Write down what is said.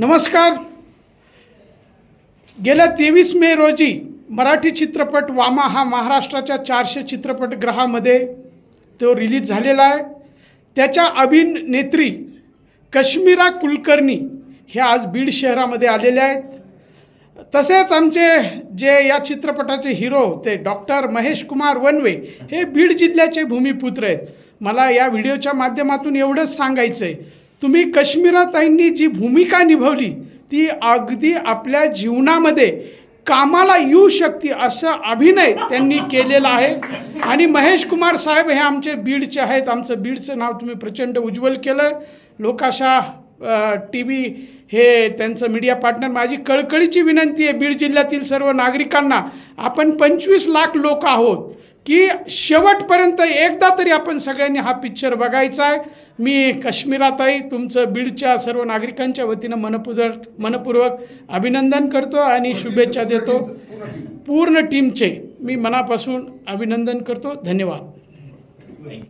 नमस्कार. गेल्या तेवीस मे रोजी मराठी चित्रपट वामा हा महाराष्ट्राच्या चारशे चित्रपटगृहामध्ये तो रिलीज झालेला आहे. त्याच्या अभिनेत्री कश्मीरा कुलकर्णी हे आज बीड शहरामध्ये आलेल्या आहेत. तसेच आमचे जे या चित्रपटाचे हिरो ते डॉक्टर महेश कुमार वनवे हे बीड जिल्ह्याचे भूमिपुत्र आहेत. मला या व्हिडिओच्या माध्यमातून एवढंच सांगायचं आहे तुम्ही काश्मीराताईंनी जी भूमिका निभावली ती अगदी आपल्या जीवनामध्ये कामाला येऊ शकते असं अभिनय त्यांनी केलेला आहे. आणि महेश कुमार साहेब हे आमचे बीडचे आहेत. आमचं बीडचं नाव तुम्ही प्रचंड उज्ज्वल केलं लोकाशा टी व्ही हे त्यांचं मीडिया पार्टनर. माझी कळकळीची विनंती आहे बीड जिल्ह्यातील सर्व नागरिकांना आपण पंचवीस लाख लोक आहोत. की शेवटपर्यंत एकदा तरी आपण सगळ्यांनी हा पिक्चर बघायचा आहे. मी काश्मीराताई तुमचं बीडच्या सर्व नागरिकांच्या वतीनं मनपूर्वक मनपूर्वक अभिनंदन करतो आणि शुभेच्छा देतो. पूर्ण टीमचे मी मनापासून अभिनंदन करतो. धन्यवाद.